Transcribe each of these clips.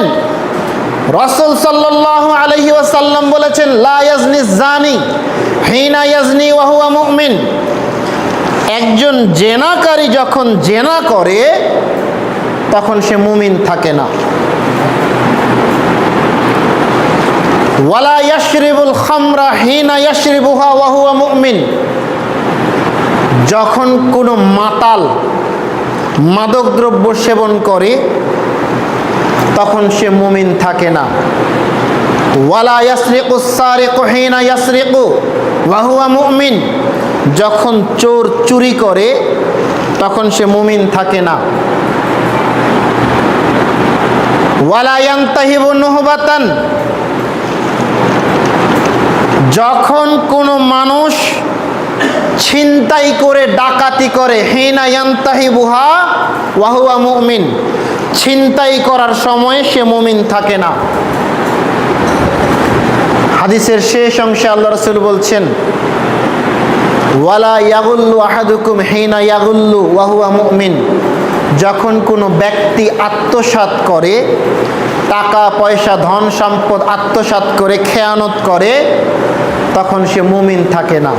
বলেন রসুল সাল্লাহ আলহি ওয়াসাল্লাম বলেছেন, লা ইয়াজনি জানি হিনা ইয়াজনি ওয়াহুয়া মুমিন। একজন জেনাকারী যখন জেনা করে, তখন সে মুমিন থাকে না। ওয়ালা ইয়াশরিবুল খামরা হিনা ইয়াশরিবুহা ওয়াহুয়া মুমিন। যখন কোনো মাতাল মাদকদ্রব্য সেবন করে তখন সে মুমিন থাকে না। যখন চোর চুরি করে, তখন সে মুমিন থাকে না। যখন কোনো মানুষ ছিনতাই করে, ডাকাতি করে, হেনা ইয়ান্তাহি বুহা ওয়াহুয়া মুমিন। ছিনতাই করার সময় সে মুমিন থাকে না। হাদিসের শেষ অংশে আল্লাহ রসুল বলছেন, ওয়ালা ইয়াগুল্লু আহাদুকুম হেনা ইয়াগুল্লু ওয়াহুয়া মুমিন। যখন কোনো ব্যক্তি আত্মসাৎ করে, টাকা, পয়সা, ধন, সম্পদ আত্মসাৎ করে খেয়ানত করে, তখন সে মুমিন থাকে না।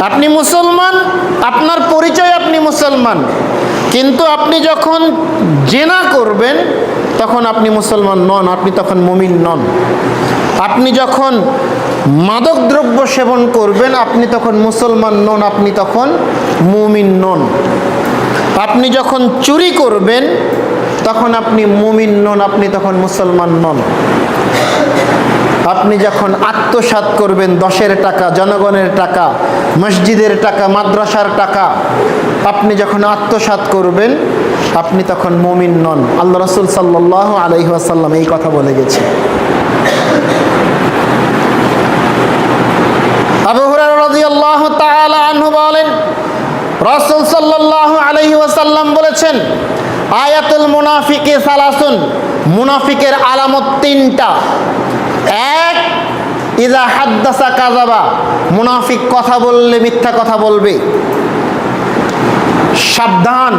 আপনি মুসলমান, আপনার পরিচয় আপনি মুসলমান। কিন্তু আপনি যখন জেনা করবেন, তখন আপনি মুসলমান নন, আপনি তখন মুমিন নন। আপনি যখন মাদকদ্রব্য সেবন করবেন, আপনি তখন মুসলমান নন, আপনি তখন মুমিন নন। আপনি যখন চুরি করবেন, তখন আপনি মুমিন নন, আপনি তখন মুসলমান নন। আপনি যখন আত্মসাৎ করবেন, দশের টাকা, জনগণের টাকা, মসজিদের টাকা, মাদ্রাসার টাকা, আপনি যখন আত্মসাৎ করবেন, আপনি তখন মমিন নন। আল্লাহ রসুল সাল্লাহ আলহিহাসাল্লাম এই কথা বলে গেছে। বলেন, রাসূল সাল্লাল্লাহু বলেছেন, আয়াতুল মুনাফিকে সালাসুন। মুনাফিকের আলামত তিনটা। এক, ইদা হাদ্দাসা কাজাবা মুনাফিক কথা বললে মিথ্যা কথা বলবে। সাবধান,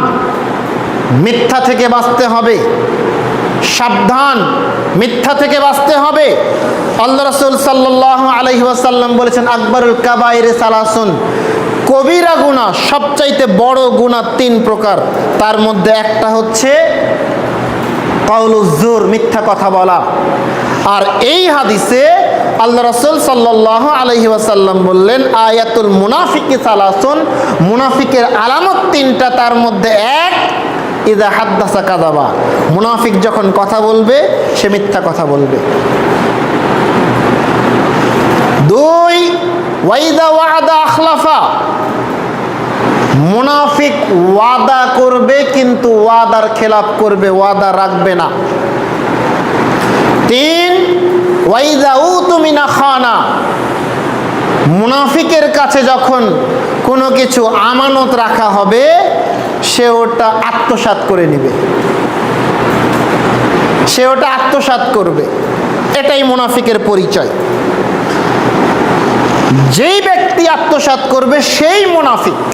মিথ্যা থেকে বাঁচতে হবে। সাবধান, মিথ্যা থেকে বাঁচতে হবে। আল্লাহ রসুল সাল্লাহ আলহি ওয়াসাল্লাম বলেছেন, আকবরুল কাবাইরে সালাসুন। কবিরা গুণা সবচাইতে বড় গুণা তিন প্রকার। তার মধ্যে একটা হচ্ছে কৌলুজুর মিথ্যা কথা বলা। আর এই হাদিসে আল্লাহ রসুল সাল্লাহ আলহি ওয়াসাল্লাম বললেন, আয়াতুল মুনাফিকি সালাসুন, মুনাফিকের আলামত তিনটা, তার মধ্যে এক ইদা হাদ্দাসা কাদাবা মুনাফিক যখন কথা বলবে, সে মিথ্যা কথা বলবে। দুই ওয়াইদা ওয়াদা আখলাফা। মুনাফিক ওয়াদা করবে, কিন্তু ওয়াদার খেলাপ করবে, ওয়াদা রাখবে না। তিন ওয়াইদা উ তুমি না খানা। মুনাফিকের কাছে যখন কোনো কিছু আমানত রাখা হবে, সে ওটা আত্মসাৎ করে নেবে। সে ওটা আত্মসাৎ করবে। এটাই মুনাফিকের পরিচয়। যেই ব্যক্তি আত্মসাৎ করবে, সেই মুনাফিক